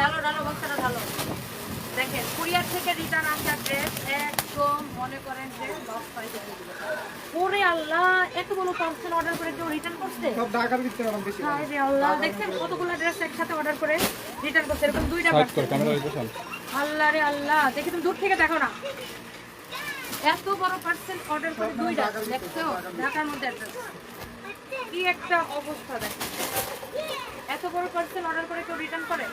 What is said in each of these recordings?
ঢালো ঢালো বক্সটা ঢালো। দেখেন কুরিয়ার থেকে রিটার্ন আসা ড্রেস একদম মনে করেন যে লস দিল। ওরে আল্লাহ এত বড় পার্সেল অর্ডার করে কেউ রিটার্ন করছে? সব ঢাকার ভিতরে ম্যাডাম বেশি হায় রে আল্লাহ দেখছেন কতগুলো ড্রেস একসাথে অর্ডার করে রিটার্ন করছে? এরকম দুইটা ক্যামেরা বসান আল্লাহ রে আল্লাহ দেখি তুমি দূর থেকে দেখো না। এত বড় পার্সেল অর্ডার করে দুইটা দেখছ? ঢাকার মধ্যে। কি একটা অবস্থা দেখো এত বড় পার্সেল অর্ডার করে কেউ রিটার্ন করে?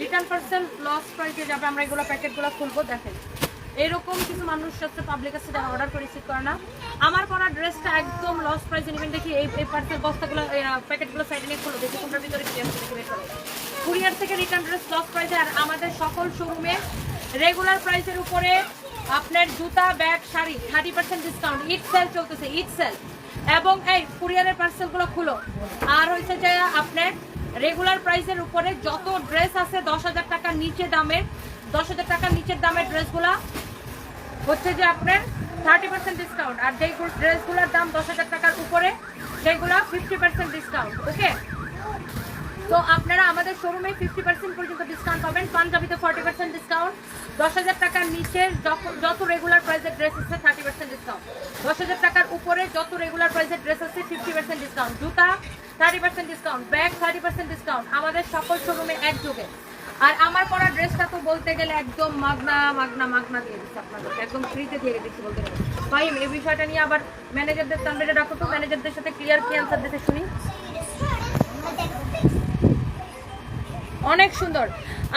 রিটার্ন পার্সেল লস প্রাইসে যাবে, আমরা এগুলো প্যাকেটগুলো খুলবো, দেখেন। এরকম কিছু মানুষ আছে পাবলিক আছে যারা অর্ডার করে রিসিভ করে না। আমার পরা ড্রেসটা একদম লস প্রাইসে নেবেন দেখি, এই পার্সেল বস্তাগুলো প্যাকেটগুলো সাইডে নিয়ে খুলো দেখি তোমরা ভিতরে কি আছে কুরিয়ার থেকে রিটার্ন ড্রেস লস প্রাইসে আর আমাদের সকল শোরুমে রেগুলার প্রাইসের উপরে আপনার জুতা bag sari thirty percent discount Eid sale চলতেছে ইট সেল এবং এই কুরিয়ারের পার্সেলগুলো খুলো। আর হচ্ছে যে আপনার রেগুলার প্রাইসের উপরে যত ড্রেস আছে দশ হাজার টাকার নিচে দামের, দশ হাজার টাকার নিচের দামের ড্রেসগুলা হচ্ছে যে আপনার থার্টি পার্সেন্ট ডিসকাউন্ট আর যেই ড্রেসগুলোর দাম দশ হাজার টাকার উপরে সেগুলো ফিফটি পার্সেন্ট ডিসকাউন্ট ওকে তো আপনারা আমাদের শোরুমে ফিফটি পার্সেন্ট পর্যন্ত ডিসকাউন্ট পাবেন। পাঞ্জাবিতে ফর্টি পার্সেন্ট ডিসকাউন্ট দশ হাজার টাকার নিচে যত- রেগুলার প্রাইসের ড্রেস আছে থার্টি পার্সেন্ট ডিসকাউন্ট দশ হাজার টাকার উপরে যত রেগুলার প্রাইসের ড্রেস আছে ফিফটি পার্সেন্ট ডিসকাউন্ট জুতা thirty percent discount bag thirty percent discount আমাদের সকল শোরুমে একযোগে। আর আমার পরা ড্রেসটা তো বলতে গেলে একদম মাগনা মাগনা মাগনা দিয়ে দিচ্ছে আপনাদের একদম ফ্রিতে দিয়ে দিচ্ছি বলতে গেলে। ভাই, এই বিষয়টা নিয়ে আবার ম্যানেজারদের তানবেরে রাখো তো। ম্যানেজারদের সাথে ক্লিয়ার কি অ্যান্সার দিতে শুনি? অনেক সুন্দর।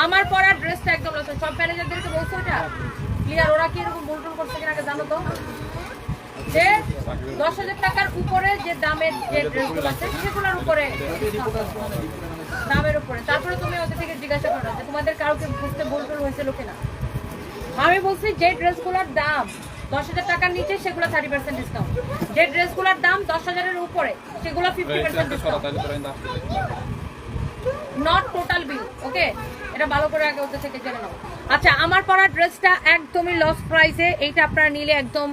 আমার পরা ড্রেসটা একদম সব ম্যানেজারদেরকে বলছো এটা ক্লিয়ার ওরা কি এরকম ভুলটুল করছে কিনা আগে জানো তো? যে দশ হাজার টাকার উপরে যে দামের যে ড্রেসগুলো আছে সেগুলোর উপরে দামের উপরে। তারপরে তুমি ওদের থেকে জিজ্ঞাসা করো যে তোমাদের কাউকে বুঝতে ভুল টুল হয়েছিল কিনা। আমি বলছি যে ড্রেসগুলোর দাম দশ হাজার টাকার নিচে সেগুলো থার্টি পার্সেন্ট ডিসকাউন্ট যে ড্রেসগুলোর দাম দশ হাজারের উপরে সেগুলো fifty percent discount not total bill okay এটা ভালো করে আগে ওদের থেকে জেনে নাও। আচ্ছা আমার পরা ড্রেসটা একদমই লস প্রাইসে এইটা আপনারা নিলে একদম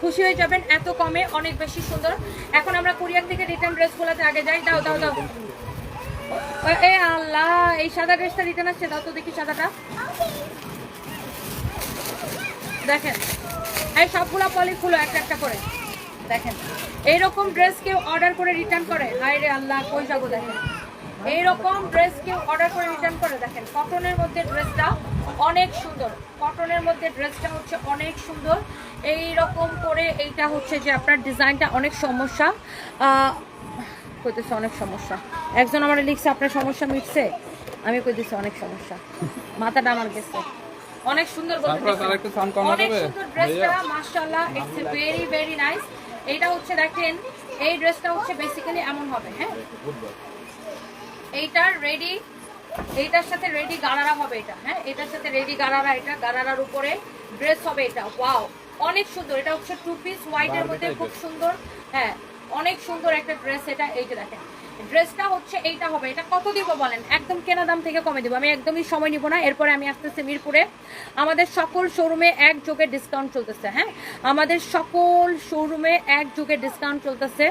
খুশি হয়ে যাবেন। এত কমে, অনেক বেশি সুন্দর। এখন আমরা কুরিয়ার থেকে রিটার্ন ড্রেস ড্রেসগুলোতে আগে যাই। দাও দাও দাও। এ আল্লাহ, এই সাদা ড্রেসটা রিটার্ন আসছে। দাও তো দেখি সাদাটা। দেখেন, এই সবগুলা পলি খুলো একটা একটা করে। দেখেন, এইরকম ড্রেস কেউ অর্ডার করে রিটার্ন করে। হায় রে আল্লাহ কই যাব দেখেন এইরকম ড্রেস কেউ অর্ডার করে রিটার্ন করে দেখেন কটনের মধ্যে ড্রেসটা অনেক সুন্দর। কটনের মধ্যে ড্রেসটা হচ্ছে অনেক সুন্দর। এই রকম করে এইটা হচ্ছে যে আপনার ডিজাইনটা অনেক সমস্যা। কইতেছে অনেক সমস্যা। একজন আমার লিখছে আপনার সমস্যা মিটছে? আমি কইতেছি অনেক সমস্যা। মাথাটা আমার গেছে। অনেক সুন্দর অনেক সুন্দর ড্রেসটা? মাশাআল্লাহ ইটস ভেরি ভেরি নাইস এইটা হচ্ছে দেখেন এই ড্রেসটা হচ্ছে বেসিক্যালি এমন হবে হ্যাঁ? এইটার রেডি এইটার সাথে রেডি গারারা হবে এটা হ্যাঁ? এটার সাথে রেডি গারারা এটা গারারার উপরে ড্রেস হবে এটা ওয়াও অনেক সুন্দর এটা হচ্ছে টু পিস হোয়াইটের মধ্যে খুব সুন্দর হ্যাঁ অনেক সুন্দর একটা ড্রেস এটা এই যে দেখেন। ড্রেসটা হচ্ছে এইটা হবে। এটা কত দিব বলেন? একদম কেনা দাম থেকে কমে দিব। আমি একদমই সময় নিব না। এরপরে আমি আসতেছি মিরপুরে। আমাদের সকল শোরুমে এক যুগে ডিসকাউন্ট চলতেছে হ্যাঁ? আমাদের সকল শোরুমে এক যুগে ডিসকাউন্ট চলতেছে।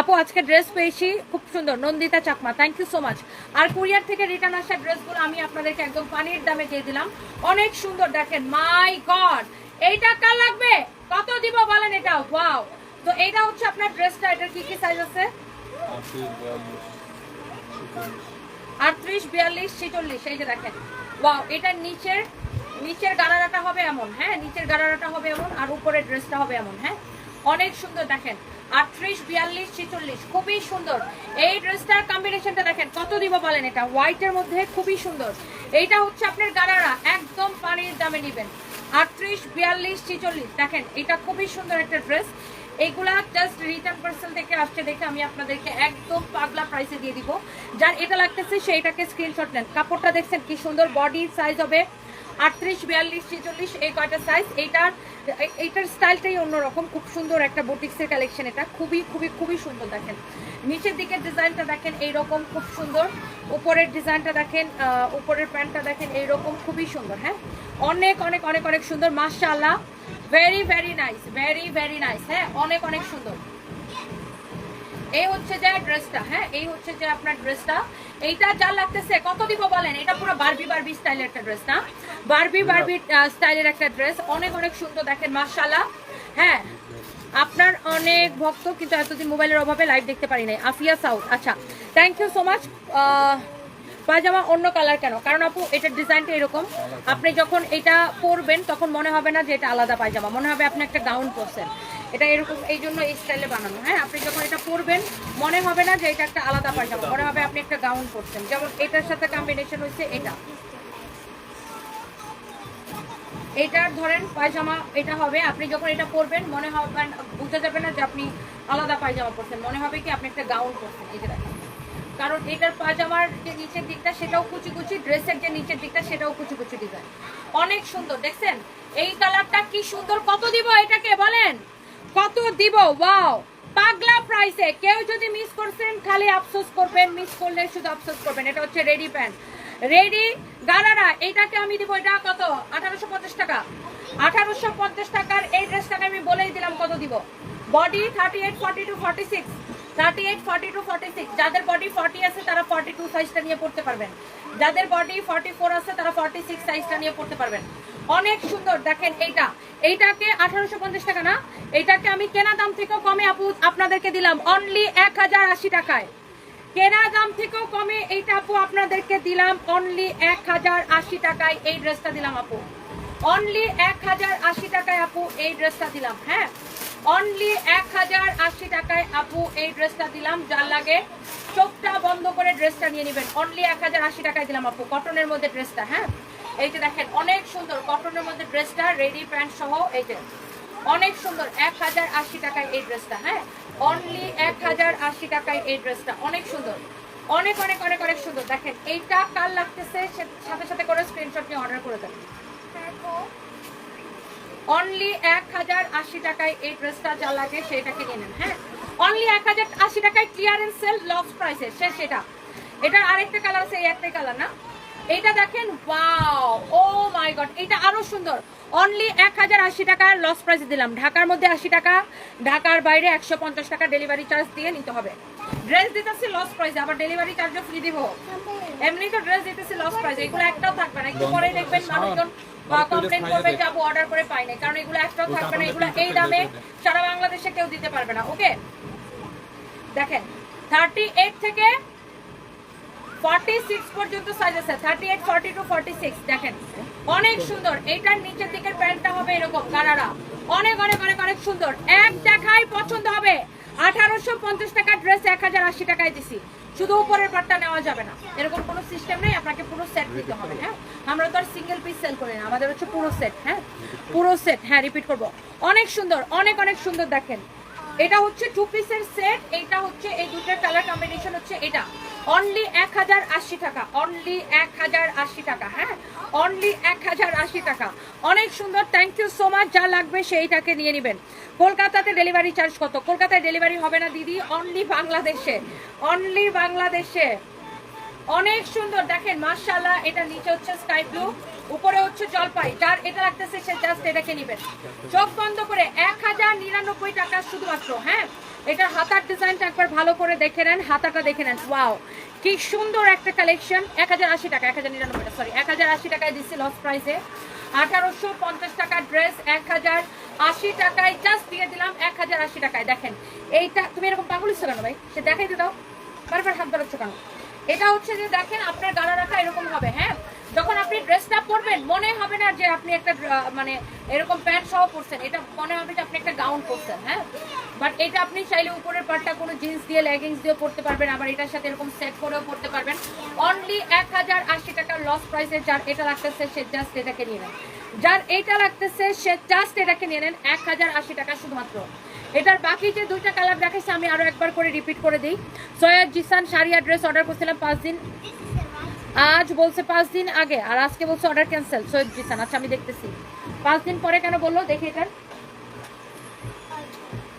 আপু, আজকে ড্রেস পেয়েছি। খুব সুন্দর। Nandita Chakma thank you so much R courier থেকে রিটার্ন আসা ড্রেসগুলো আমি আপনাদেরকে একদম পানির দামে দিয়ে দিলাম। অনেক সুন্দর, দেখেন। মাই গড এইটা কার লাগবে? কত দিব বলেন এটা ওয়াও তো এইটা হচ্ছে আপনার ড্রেসটা এটার কি কি সাইজ আছে? আটত্রিশ, বিয়াল্লিশ, ছেচল্লিশ, এই যে দেখেন। ওয়াও এটার নিচের নিচের গারারাটা হবে এমন হ্যাঁ? নিচের গারারাটা হবে এমন আর উপরের ড্রেসটা হবে এমন হ্যাঁ? অনেক সুন্দর, দেখেন। আটত্রিশ, বিয়াল্লিশ, ছেচল্লিশ, খুবই সুন্দর। এই ড্রেসটার কম্বিনেশনটা দেখেন, কত দিব বলেন এটা? হোয়াইটের মধ্যে খুবই সুন্দর। এইটা হচ্ছে আপনার গারারা, একদম পানির দামে নেবেন। আটত্রিশ, বিয়াল্লিশ, ছেচল্লিশ, দেখেন, এটা খুবই সুন্দর একটা ড্রেস। এইগুলা জাস্ট রিটার্ন পার্সেল থেকে আসছে দেখে আমি আপনাদেরকে একদম পাগলা প্রাইসে দিয়ে দিব। যার এটা লাগতেছে সেইটাকে স্ক্রিনশট নেন। কাপড়টা দেখছেন কি সুন্দর বডি সাইজ হবে আটত্রিশ, বিয়াল্লিশ, ছেচল্লিশ, এই কয়টা সাইজ এইটার এই- এইটার স্টাইলটাই অন্যরকম। খুব সুন্দর একটা বুটিক্সের কালেকশন এটা। খুবই খুবই খুবই সুন্দর দেখেন। নিচের দিকের ডিজাইনটা দেখেন এইরকম খুব সুন্দর। উপরের ডিজাইনটা দেখেন উপরের প্যান্টটা দেখেন এইরকম খুবই সুন্দর হ্যাঁ? অনেক অনেক অনেক অনেক সুন্দর, মাশাআল্লাহ। Very very nice very very nice হ্যাঁ? অনেক অনেক সুন্দর। এই হচ্ছে যে ড্রেসটা হ্যাঁ? এই হচ্ছে যে আপনার ড্রেসটা। এইটা যা লাগতেছে কত দিব বলেন? এটা পুরো বারবি বারবি স্টাইলের একটা ড্রেস না? বারবি বারবি স্টাইলের একটা ড্রেস অনেক অনেক সুন্দর দেখেন মাশাআল্লাহ। হ্যাঁ? আপনার অনেক ভক্ত কিন্তু এতদিন মোবাইলের অভাবে লাইভ দেখতে পারি নাই। আফিয়া সাউথ আচ্ছা। থ্যাংক ইউ সো মাচ পায়জামা অন্য কালার কেন? কারণ আপু এটার ডিজাইনটা এরকম। আপনি যখন এটা পরবেন তখন মনে হবে না যে এটা আলাদা পায়জামা। মনে হবে আপনি একটা গাউন পরছেন। এটা এরকম, এই জন্য এই স্টাইলে বানানো। হ্যাঁ আপনি যখন এটা পরবেন, মনে হবে না যে এটা একটা আলাদা পায়জামা। মনে হবে আপনি একটা গাউন পরছেন। যেমন এটার সাথে কম্বিনেশন হচ্ছে এটা। এটার ধরেন পায়জামা, এটা হবে, আপনি যখন এটা পরবেন, মনে হবে না- বোঝা যাবে না যে আপনি আলাদা পায়জামা পরছেন। মনে হবে কি আপনি একটা গাউন পরছেন, এই যে দেখেন। কারণ এটার পাজামার যে নিচের দিকটা, সেটাও কুচি কুচি, ড্রেসের যে নিচের দিকটা, সেটাও কুচি কুচি ডিজাইন অনেক সুন্দর, দেখছেন? এই কালারটা কি সুন্দর? কত দিব এটাকে, বলেন? কত দিব? ওয়াও পাগলা প্রাইসে কেউ যদি মিস করছেন, খালি আফসোস করবেন মিস করলে শুধু আফসোস করবেন। এটা হচ্ছে রেডি প্যান্ট রেডি গারারা এইটাকে আমি দিব, এটা কত? আঠারোশো পঞ্চাশ টাকা। আঠারোশো পঞ্চাশ টাকার এই ড্রেসটাকে আমি বলেই দিলাম, কত দিব? Body thirty eight forty two forty six thirty eight forty two forty six যাদের বডি ফর্টি আছে, তারা ফর্টি টু সাইজটা নিয়ে পড়তে পারবেন। যাদের বডি ফর্টি ফোর আছে, তারা ফর্টি সিক্স সাইজটা নিয়ে পড়তে পারবেন। অনেক সুন্দর। দেখেন এইটা। এইটাকে আঠারোশো পঞ্চাশ টাকা না? এইটাকে আমি কেনা দাম থেকেও কমে আপু, আপনাদেরকে দিলাম। অনলি এক হাজার আশি টাকায়। কেনা দাম থেকেও কমে এইটা আপু, আপনাদেরকে দিলাম। অনলি এক হাজার আশি টাকায় এই ড্রেসটা দিলাম আপু। অনলি এক হাজার আশি টাকায় আপু এই ড্রেসটা দিলাম হ্যাঁ? অনলি এক হাজার আশি টাকায় আপু এই ড্রেসটা দিলাম। যার লাগে চোখটা বন্ধ করে ড্রেসটা নিয়ে নেবেন। অনলি এক হাজার আশি টাকায় দিলাম আপু কটনের মধ্যে ড্রেসটা হ্যাঁ? এই যে দেখেন অনেক সুন্দর কটনের মধ্যে ড্রেসটা রেডি প্যান্ট সহ এই যে অনেক সুন্দর এক হাজার আশি টাকায় এই ড্রেসটা হ্যাঁ? অনলি এক হাজার আশি টাকায় এই ড্রেসটা অনেক সুন্দর অনেক অনেক অনেক অনেক সুন্দর। দেখেন এইটা কাল লাগতেছে সাথে সাথে করে স্ক্রিনশট নিয়ে অর্ডার করে দেন। অনলি এক হাজার আশি টাকায় এই ড্রেসটা যা লাগে সেটাকে নিয়ে নেন হ্যাঁ? অনলি এক হাজার আশি টাকায় ক্লিয়ারেন্স সেল লস প্রাইসে শেষ সেটা। এটার আরেকটা কালার আছে এই একটাই কালার না? এইটা দেখেন ওয়াও ও মাই গড এটা আরও সুন্দর। অনলি এক হাজার আশি টাকার লস প্রাইস দিলাম। ঢাকার মধ্যে আশি টাকা ঢাকার বাইরে একশো পঞ্চাশ টাকা ডেলিভারি চার্জ দিয়ে নিতে হবে। ড্রেস দিতেছি লস প্রাইস আবার ডেলিভারি চার্জও ফ্রি দিব। এমনি তো ড্রেস দিতেছি লস প্রাইস এগুলো একটাও থাকবে না। একটু পরে দেখবেন মানুষজন কমপ্লেন করবে যাব অর্ডার করে পাই না কারণ এগুলো একটাও থাকবে না এগুলো এই দামে সারা বাংলাদেশে কেউ দিতে পারবে না ওকে দেখেন থার্টি এইট থেকে ফর্টি সিক্স পর্যন্ত সাইজ আছে thirty eight forty two forty six দেখেন। অনেক সুন্দর। এইটার নিচের দিকের প্যান্টটা হবে এরকম গারারা অনেক অনেক অনেক অনেক সুন্দর। এক দেখাই পছন্দ হবে। আঠারোশো পঞ্চাশ টাকার ড্রেস এক হাজার আশি টাকায় দিছি। শুধু উপরের পাটটা নেওয়া যাবে না। এরকম কোনো সিস্টেম নেই, আপনাকে পুরো সেট দিতে হবে হ্যাঁ? আমরা তো আর সিঙ্গেল পিস সেল করি না, আমাদের হচ্ছে পুরো সেট হ্যাঁ? পুরো সেট হ্যাঁ রিপিট করব। অনেক সুন্দর, অনেক অনেক সুন্দর দেখেন। এটা হচ্ছে টু পিসের সেট এটা হচ্ছে এই দুটার কালার কম্বিনেশন হচ্ছে এটা। অনলি এক হাজার আশি টাকা অনলি এক হাজার আশি টাকা হ্যাঁ? অনলি এক হাজার আশি টাকা। অনেক সুন্দর থ্যাংক ইউ সো মাচ যা লাগবে সেইটাকে নিয়ে নেবেন। কলকাতাতে ডেলিভারি চার্জ কত? কলকাতায় ডেলিভারি হবে না, দিদি অনলি বাংলাদেশে অনলি বাংলাদেশে। অনেক সুন্দর, দেখেন, মাশাআল্লাহ, এটা নিচে হচ্ছে স্কাই ব্লু উপরে হচ্ছে জলপাই, যার এটা লাগতেছে সে জাস্ট এটাকে নেবেন চোখ বন্ধ করে এক হাজার নিরানব্বই টাকা শুধুমাত্র হ্যাঁ? এটা হাতার ডিজাইনটা একবার ভালো করে দেখে নেন, হাতাটা দেখে নেন। ওয়াও কি সুন্দর একটা কালেকশন এক হাজার আশি টাকা, এক হাজার নিরানব্বই টাকা সরি এক হাজার আশি টাকায় দিচ্ছি লস প্রাইসে আঠারোশো পঞ্চাশ টাকার ড্রেস এক হাজার আশি টাকায় জাস্ট দিয়ে দিলাম, এক হাজার আশি টাকায়। দেখেন, এইটা, তুমি এরকম পাগল ইচ্ছা কেন ভাই? সে দেখাইতে দাও। বারবার হাত ধরাচ্ছ কেন? এটা হচ্ছে যে দেখেন, আপনার গালা রাখা এরকম হবে হ্যাঁ? যখন আপনি ড্রেসটা পরবেন, মনে হবে না যে আপনি একটা মানে এরকম প্যান্ট সহ পরছেন। এটা মনে হবে যে আপনি একটা গাউন পরছেন হ্যাঁ? বাট এটা আপনি চাইলে উপরের পার্টটা কোনো জিন্স দিয়ে লেগিংস দিয়ে পরতে পারবেন, আবার এটার সাথে এরকম সেট করেও পরতে পারবেন। অনলি এক হাজার আশি টাকার লস প্রাইসে যার এটা লাগতেছে, সে জাস্ট এটাকে নিয়ে নেন। যার এইটা লাগতেছে, সে জাস্ট এটাকে নিয়ে নেন, এক হাজার আশি টাকা শুধুমাত্র। এটার বাকি যে দুইটা কালার দেখাচ্ছে আমি আরও একবার করে রিপিট করে দিই। সৈয়দ জিসান শাড়িয়া ড্রেস অর্ডার করছিলাম পাঁচ দিন আজ বলছে পাঁচ দিন আগে, আর আজকে বলছে অর্ডার ক্যান্সেল সৈয়দ জিসান আচ্ছা আমি দেখতেছি। পাঁচ দিন পরে কেন বলল? দেখি এটার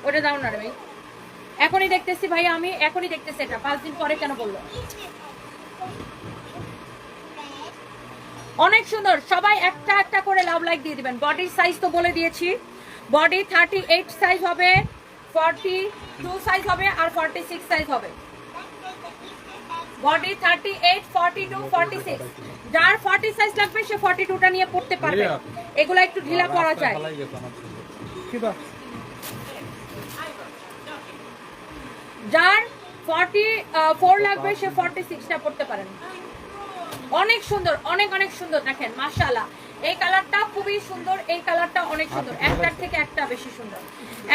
ওটা দাও না ভাই। এখনই দেখতেছি ভাই, আমি এখনই দেখতেছি এটা। পাঁচ দিন পরে কেন বলল? অনেক সুন্দর। সবাই একটা একটা করে লাভ লাইক দিয়ে দিবেন। বডির সাইজ তো বলে দিয়েছি। বডি থার্টি এইট সাইজ হবে ফর্টি টু সাইজ হবে, আর ফর্টি সিক্স সাইজ হবে। Body thirty eight forty two forty six যার ফর্টি সাইজ লাগবে সে ফর্টি টুটা নিয়ে পড়তে পারবে। এগুলো একটু ঢিলা করা যায়। যার ফর্টি ফোর লাগবে সে ফর্টি সিক্সটা পড়তে পারেন অনেক সুন্দর অনেক অনেক সুন্দর দেখেন মাশাআল্লাহ। এই কালারটা খুবই সুন্দর এই কালারটা অনেক সুন্দর। একটার থেকে একটা বেশি সুন্দর।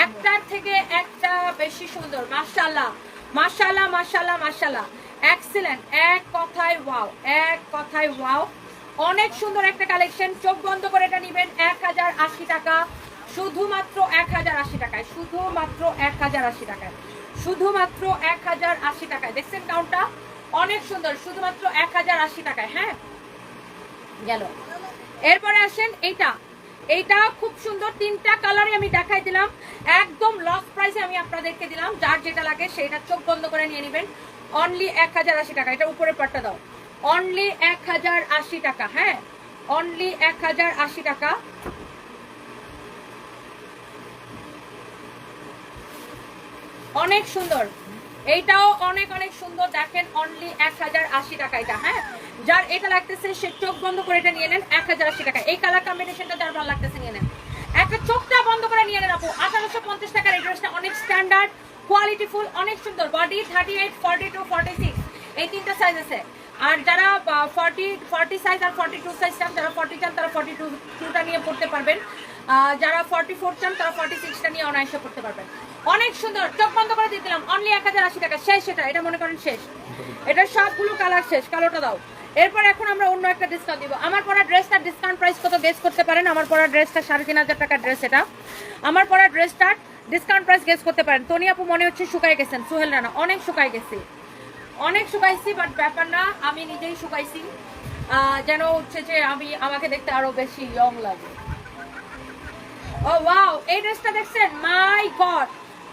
একটার থেকে একটা বেশি সুন্দর মাশাআল্লাহ। মাশাআল্লাহ মাশাআল্লাহ মাশাআল্লাহ। এক্সিলেন্ট এক কথায় ওয়াও এক কথায় ওয়াও অনেক সুন্দর একটা কালেকশন চোখ বন্ধ করে এটা নেবেন। এক হাজার আশি টাকা। শুধুমাত্র এক হাজার আশি টাকায়। শুধুমাত্র এক হাজার আশি টাকায়। শুধুমাত্র এক হাজার আশি টাকায়। দেখছেন কাউন্টটা অনেক সুন্দর। শুধুমাত্র এক হাজার আশি টাকায়। হ্যাঁ? গেল। এরপরে আসেন এইটা। এইটা খুব সুন্দর, তিনটা কালারে আমি দেখাই দিলাম। একদম লস প্রাইসে আমি আপনাদেরকে দিলাম। যার যেটা লাগে সেটা চোখ বন্ধ করে নিয়ে নেবেন। অনলি এক হাজার আশি টাকা। এটা উপরে পাটটা দাও। অনলি এক হাজার আশি টাকা হ্যাঁ? অনলি এক হাজার আশি টাকা। অনেক সুন্দর। এইটাও অনেক অনেক সুন্দর। দেখেন অনলি এক হাজার আশি টাকা এটা হ্যাঁ? যার এটা লাগতেছে, সে চোখ বন্ধ করে এটা নিয়ে নেন, এক হাজার আশি টাকা। এই কালার কম্বিনেশনটা যার ভালো লাগতেছে, নিয়ে নেন। একটা চোখটা বন্ধ করে নিয়ে নেন আপু। আঠারোশো পঞ্চাশ টাকার এই ড্রেসটা অনেক স্ট্যান্ডার্ড কোয়ালিটি ফুল অনেক সুন্দর। Body thirty eight forty two forty six এই তিনটা সাইজ আছে। আর যারা ফর্টি ফর্টি সাইজ আর ফর্টি টু সাইজ চান যারা ফর্টি চান, তারা ফর্টি টু টুটা নিয়ে পড়তে পারবেন। যারা ফর্টি ফোর চান, তারা ফর্টি সিক্সটা নিয়ে অনায়াসে পড়তে পারবেন। অনেক সুন্দর। চোখ বন্ধ করে দিয়ে দিলাম। অনলি এক হাজার আশি টাকা। শেষ এটা। এটা মনে করেন শেষ। এটা সবগুলো কালার শেষ। কালোটা দাও। এরপর এখন আমরা অন্য একটা ডিসকাউন্ট দিব। আমার পরা ড্রেসটার ডিসকাউন্ট প্রাইস কত গেস করতে পারেন? আমার পরা ড্রেসটা সাড়ে তিন হাজার টাকার ড্রেস এটা। আমার পরা ড্রেসটার ডিসকাউন্ট প্রাইস গেস করতে পারেন। তনি আপু মনে হচ্ছে শুকায় গেছেন। সোহেল রানা, অনেক শুকায় গেছি। অনেক শুকাইছি বাট ব্যাপার না, আমি নিজেই শুকাইছি। যেন হচ্ছে যে আমি, আমাকে দেখতে আরও বেশি ইয়ং লাগে। ও ওয়াও এই ড্রেসটা দেখছেন? মাই গড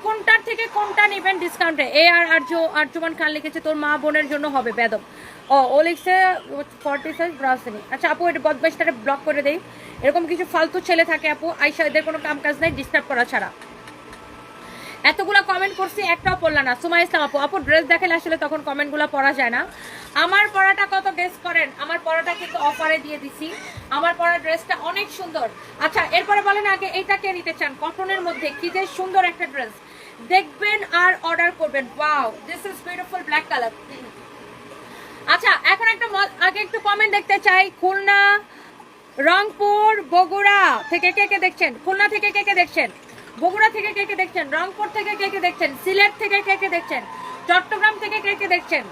কোনটার থেকে কোনটা নেবেন ডিসকাউন্টে এ? আর আর্য, আর্যমান খান লিখেছে, তোর মা বোনের জন্য হবে বেদম। ও ও লিখছে ফর্টি সাইজ ব্রাউসিনি আচ্ছা আপু, এটা বদমাইশটারে ব্লক করে দেই। এরকম কিছু ফালতু ছেলে থাকে, আপু আইসা এদের কোনো কাম কাজ নেই ডিস্টার্ব করা ছাড়া। এতগুলো কমেন্ট করছি, একটাও পড়লা না। সুমা ইসলাম আপু আপু ড্রেস দেখালে আসলে তখন কমেন্টগুলো পড়া যায় না। আমার পড়াটা কত গেস করেন? আমার পড়াটা কিন্তু অফারে দিয়ে দিছি। আমার পড়া ড্রেসটা অনেক সুন্দর। আচ্ছা এরপরে বলেন আগে এইটা কে নিতে চান? কটনের মধ্যে, কি যে সুন্দর একটা ড্রেস দেখবেন আর অর্ডার করবেন। Wow this is beautiful black colour আচ্ছা এখন একটা আগে একটু কমেন্ট দেখতে চাই। খুলনা, রংপুর, বগুড়া থেকে কে কে দেখছেন? খুলনা থেকে কে কে দেখছেন? বগুড়া থেকে কে কে দেখছেন? রংপুর থেকে কে কে দেখছেন? সিলেট থেকে কে কে দেখছেন? চট্টগ্রাম থেকে কে কে দেখছেন?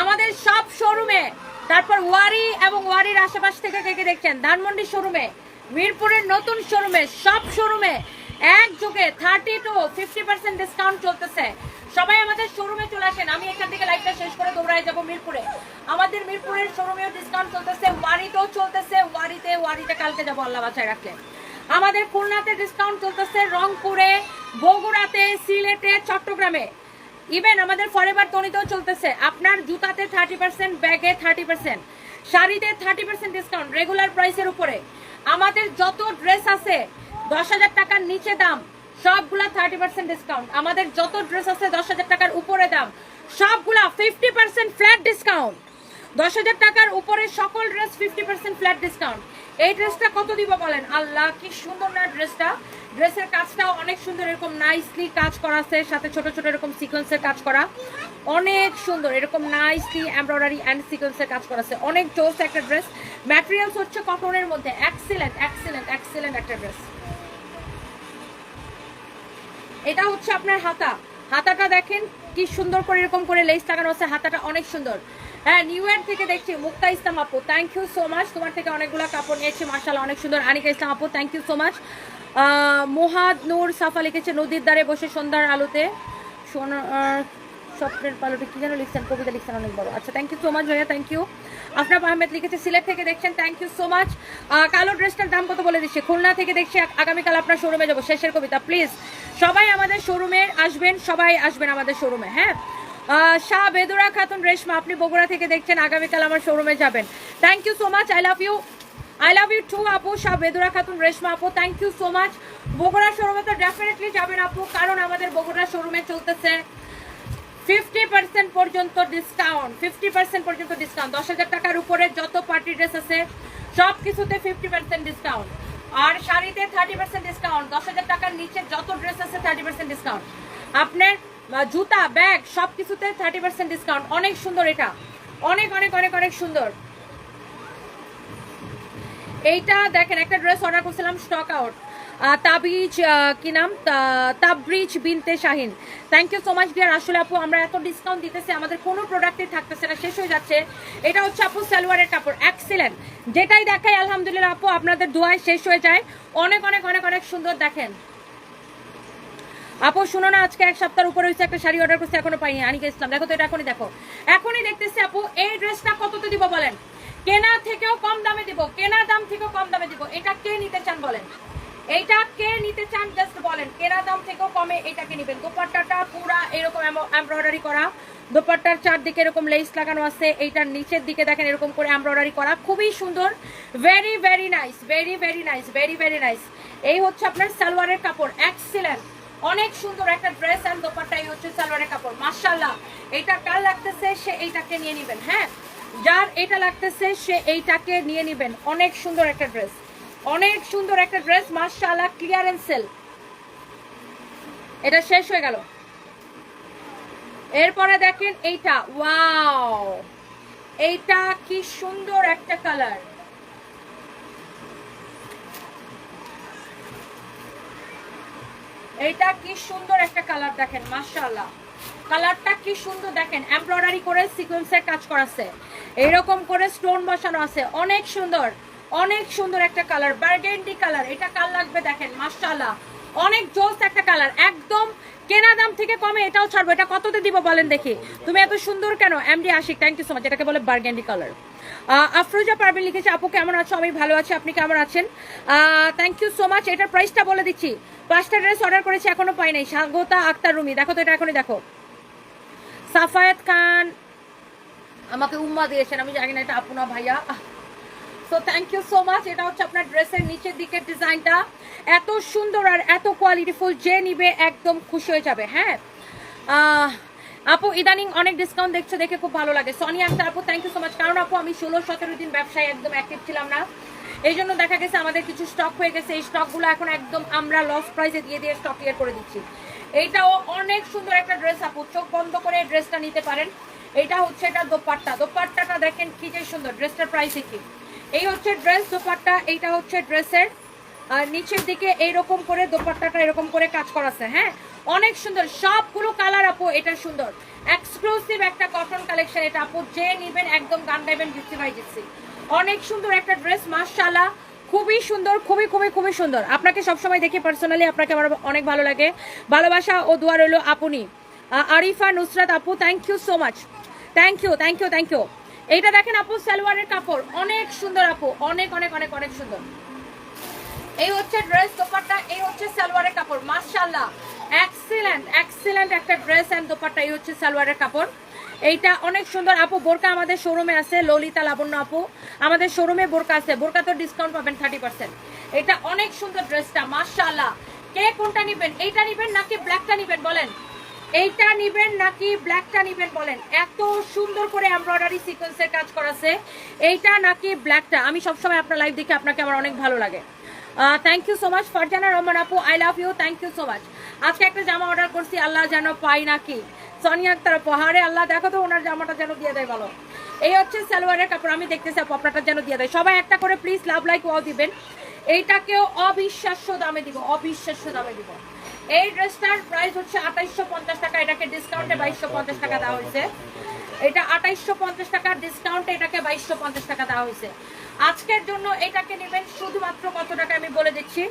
আমাদের সব শোরুমে, তারপর ওয়ারি এবং ওয়ারির আশেপাশ থেকে কে কে দেখছেন? ধানমন্ডি শোরুমে, মিরপুরের নতুন শোরুমে, সব শোরুমে এক যুগে thirty two fifty percent discount চলতেছে। সবাই আমাদের শোরুমে চলে আসেন, আমি এখান থেকে লাইভটা শেষ করে দৌড়ায় যাব মিরপুরে। আমাদের মিরপুরের শোরুমেও ডিসকাউন্ট চলতেছে, ওয়ারিতেও চলতেছে, ওয়ারিতে ওয়ারিতে কালকে যাব আল্লাহ বাছায় রাখলে। আমাদের খুলনাতে ডিসকাউন্ট চলতেছে রংপুরে, বগুড়াতে, সিলেটে, চট্টগ্রামে। ইভেন আমাদের ফরেভার তনিতেও চলতেছে। আপনার জুতাতে থার্টি পার্সেন্ট ব্যাগে থার্টি পার্সেন্ট শাড়িতে থার্টি পার্সেন্ট ডিসকাউন্ট রেগুলার প্রাইসের উপরে। আমাদের যত ড্রেস আছে দশ হাজার টাকার নিচে দাম, সবগুলা থার্টি পার্সেন্ট ডিসকাউন্ট আমাদের যত ড্রেস আছে দশ হাজার টাকার উপরে দাম, সবগুলা ফিফটি পার্সেন্ট ফ্ল্যাট ডিসকাউন্ট দশ হাজার টাকার উপরে সকল dress fifty percent flat discount এই ড্রেসটা কত দিব বলেন? আল্লাহ, কি সুন্দর না ড্রেসটা ড্রেসের কাজটাও অনেক সুন্দর, এরকম নাইসলি কাজ করা আছে, সাথে ছোট ছোট এরকম সিকোয়েন্সের কাজ করা। অনেক সুন্দর, এরকম নাইসলি এমব্রয়ডারি অ্যান্ড সিকোয়েন্সের কাজ করা আছে। অনেক জোস একটা ড্রেস ম্যাটেরিয়ালস হচ্ছে কটনের মধ্যে। এক্সিলেন্ট এক্সিলেন্ট এক্সিলেন্ট একটা ড্রেস এটা হচ্ছে আপনার হাতা। হাতাটা দেখেন কি সুন্দর করে এরকম করে লেস লাগানো আছে, হাতাটা অনেক সুন্দর। হ্যাঁ নিউ ইয়ার থেকে দেখছি, মুক্তা ইসলাম আপু থ্যাংক ইউ সো মাচ তোমার থেকে অনেকগুলো কাপড় নিয়েছি মার্শাল অনেক সুন্দর। আনিকা ইসলাম আপু thank you so much Mohad Noor Safa লিখেছে, নদীর দ্বারে বসে সন্ধ্যার আলোতে। সোনা স্বপ্নের পালটে কি যেন লিখছেন, কবিতা লিখছেন অনেক বড়। আচ্ছা থ্যাংক ইউ সো মাচ ভাইয়া থ্যাংক ইউ আফরাব আহমেদ লিখেছে, সিলেট থেকে দেখছেন থ্যাংক ইউ সো মাচ কালো ড্রেসটার দাম কত বলে দিচ্ছি? খুলনা থেকে দেখছি আগামীকাল আপনার শোরুমে যাব। শেষের কবিতা প্লিজ সবাই আমাদের শোরুমে আসবেন, সবাই আসবেন আমাদের শোরুমে হ্যাঁ? শাহ বেদুরা খাতুন রেশমা, আপনি বগুড়া থেকে দেখছেন, আগামীকাল আমার শোরুমে যাবেন। Thank you so much I love you I love you too আপু, শাহ বেদুরা খাতুন রেশমা, আপু thank you so much Bogura শোরুমে তো ডেফিনেটলি যাবেন আপু, কারণ আমাদের বগুড়া শোরুমে চলতেছে ফিফটি পার্সেন্ট পর্যন্ত ডিসকাউন্ট ফিফটি পার্সেন্ট পর্যন্ত ডিসকাউন্ট দশ হাজার টাকার উপরে যত পার্টি ড্রেস আছে সব কিছুতে ফিফটি পার্সেন্ট ডিসকাউন্ট আর শাড়িতে থার্টি পার্সেন্ট ডিসকাউন্ট দশ হাজার টাকার নিচে যত ড্রেস আছে থার্টি পার্সেন্ট ডিসকাউন্ট আপনার জুতা ব্যাগ সব কিছুতে থার্টি পার্সেন্ট ডিসকাউন্ট অনেক সুন্দর এটা। অনেক অনেক অনেক অনেক সুন্দর। এইটা দেখেন, একটা ড্রেস অর্ডার করছিলাম স্টক আউট তাবিজ কি নাম? Tabriz Binte Shahin. Thank you so much dear আসলে আপু। আমরা এত ডিসকাউন্ট দিতেছি, আমাদের কোনো প্রোডাক্টই থাকতেছে না, শেষ হয়ে যাচ্ছে। এটা হচ্ছে আপু সালোয়ারের কাপড় এক্সিলেন্ট যেটাই দেখাই, আলহামদুলিল্লাহ আপু, আপনাদের দোয়ায় শেষ হয়ে যায়। অনেক অনেক অনেক অনেক সুন্দর দেখেন। আপু, শুনো না, আজকে এক সপ্তাহের উপরে হয়েছে একটা শাড়ি অর্ডার করছি, এখনও পাইনি, আনিকে ইসলাম দেখো তো, এটা এখনই দেখো। এখনই দেখতেছি আপু, এই ড্রেসটা কততে দিব বলেন? কেনা থেকেও কম দামে দিব কেনা দাম থেকেও কম দামে দিব এটা কে নিতে চান বলেন এইটা কে নিতে চান জাস্ট বলেন। কেনা দাম থেকেও কমে এটাকে নেবেন। দোপাট্টাটা পুরা এরকম এমব্রয়ডারি করা। দোপাট্টার চারদিকে এরকম লেস লাগানো আছে। এইটার নিচের দিকে দেখেন এরকম করে এমব্রয়ডারি করা। খুবই সুন্দর। Very very nice very very nice very very nice এই হচ্ছে আপনার সালোয়ারের কাপড়। এক্সিলেন্ট অনেক সুন্দর একটা ড্রেস এন্ড দোপাট্টা, এই হচ্ছে সালোয়ারের কাপড়। মাশাআল্লাহ। এটা কার লাগতেছে? সে এইটাকে নিয়ে নেবেন হ্যাঁ? যার এটা লাগতেছে, সে এইটাকে নিয়ে নেবেন। অনেক সুন্দর একটা ড্রেস অনেক সুন্দর একটা ড্রেস, মাশাআল্লাহ ক্লিয়ারেন্স সেল এটা শেষ হয়ে গেল। এরপরে দেখেন এইটা ওয়াও এইটা কি সুন্দর একটা কালার এইটা কি সুন্দর একটা কালার দেখেন, মাশাআল্লাহ। কালারটা কি সুন্দর দেখেন এমব্রয়ডারি করে সিকোয়েন্সের কাজ করাছে। এরকম করে স্টোন বসানো আছে, অনেক সুন্দর। অনেক সুন্দর একটা কালার বার্গেন্ডি কালার। এটা কাল লাগবে দেখেন, মাশাআল্লাহ। অনেক জোস একটা কালার, একদম কেনা দাম থেকে কমে এটাও ছাড়বো। এটা কততে দিব বলেন দেখি। তুমি এত সুন্দর কেন? MD Ashik thank you so much এটাকে বলে বার্গেন্ডি কালার আফরোজা পারভিন লিখেছে, আপু, কেমন আছো? আমি ভালো আছি, আপনি কেমন আছেন? থ্যাংক ইউ সো মাচ এটার প্রাইসটা বলে দিচ্ছি। পাঁচটা ড্রেস অর্ডার করেছি, এখনও পাই নাই। স্বাগতা আক্তার রুমি, দেখো তো এটা এখনই দেখো। সাফায়াত খান, আমাকে উম্মা দিয়েছেন, আমি জানি না এটা আপু না ভাইয়া। So thank you so much এটা হচ্ছে আপনার ড্রেসের নিচের দিকের ডিজাইনটা। এত সুন্দর আর এত কোয়ালিটিফুল যে নিবে একদম খুশি হয়ে যাবে হ্যাঁ? আপু, ইদানিং অনেক ডিসকাউন্ট দেখছে, দেখে খুব ভালো লাগে। সোনিয়া আক্তার আপু থ্যাংক ইউ সো মাচ কারণ, আপু, আমি ষোলো, সতেরো দিন ব্যবসায় একদম অ্যাক্টিভ ছিলাম না। এই জন্য দেখা গেছে আমাদের কিছু স্টক হয়ে গেছে। এই স্টকগুলো এখন একদম আমরা লস প্রাইসে দিয়ে দিয়ে স্টক ক্লিয়ার করে দিচ্ছি। এইটাও অনেক সুন্দর একটা ড্রেস আপু। চোখ বন্ধ করে ড্রেসটা নিতে পারেন। এটা হচ্ছে এটা দোপাট্টা। দোপাট্টাটা দেখেন কি যে সুন্দর। ড্রেসটার প্রাইস কি? এই হচ্ছে ড্রেস দোপাট্টা, এইটা হচ্ছে ড্রেসের আর নিচের দিকে এইরকম করে দোপাট্টাটা এরকম করে কাজ করাছে হ্যাঁ? অনেক সুন্দর। সবগুলো কালার আপু, এটা সুন্দর। এক্সক্লুসিভ একটা কটন কালেকশন এটা আপু, যে নিবেন একদম গান গাইবেন জিপসি বাই জিপসি। অনেক সুন্দর একটা ড্রেস মাশাআল্লাহ। খুবই সুন্দর, খুবই খুবই খুবই সুন্দর। আপনাকে সবসময় দেখি পার্সোনালি আপনাকে আমার অনেক ভালো লাগে। ভালোবাসা ও দোয়া রইল আপনি। আরিফা, নুসরাত আপু thank you so much thank you thank you thank you এইটা দেখেন আপু, সালোয়ারের কাপড়। অনেক সুন্দর আপু, অনেক অনেক অনেক অনেক সুন্দর। এই হচ্ছে ড্রেস দোপাট্টা, এই হচ্ছে সালোয়ারের কাপড়, মাশাআল্লাহ। এক্সিলেন্ট এক্সিলেন্ট একটা ড্রেস এন্ড দোপাট্টা, এই হচ্ছে সালোয়ারের কাপড়। এইটা অনেক সুন্দর আপু, বোরকা আমাদের শোরুমে আছে, ললিতা লাবণ্য আপু। আমাদের শোরুমে বোরকা আছে, বোরকা তো ডিসকাউন্ট পাবেন থার্টি পার্সেন্ট এটা অনেক সুন্দর ড্রেসটা মাশাআল্লাহ। কে কোনটা নিবেন? এইটা নিবেন নাকি ব্ল্যাকটা নিবেন, বলেন। এইটা নিবেন নাকি ব্ল্যাকটা নিবেন বলেন? এত সুন্দর করে এমব্রয়ডারি সিকোয়েন্সের কাজ করাছে। এইটা নাকি ব্ল্যাকটা আমি সবসময় আপনার লাইভ দেখে আপনাকে আমার অনেক ভালো লাগে। Thank you so much Farzana Rahman আপু I love you thank you so much আজকে একটা জামা অর্ডার করছি, আল্লাহ যেন পাই নাকি? সোনিয়া আক্তার আপু, হারে আল্লাহ, দেখো তো ওনার জামাটা যেন দিয়ে দেয় বলো এই হচ্ছে সালোয়ারের কাপড়, আমি দেখতেছি আপু, আপনারটা যেন দিয়ে দেয়। সবাই একটা করে প্লিজ লাভ লাইক ওয়াও দিবেন। এইটাকেও অবিশ্বাস্য দামে দিব, অবিশ্বাস্য দামে দিব। এই ড্রেসটার প্রাইস হচ্ছে আঠাইশশো পঞ্চাশ টাকা। এটাকে ডিসকাউন্টে বাইশশো পঞ্চাশ টাকা দেওয়া হয়েছে। এটা আঠাইশশো পঞ্চাশ টাকার ডিসকাউন্টে এটাকে বাইশশো পঞ্চাশ টাকা দেওয়া হয়েছে। আজকের জন্য এটাকে নেবেন শুধুমাত্র কত টাকা আমি বলে দিচ্ছি?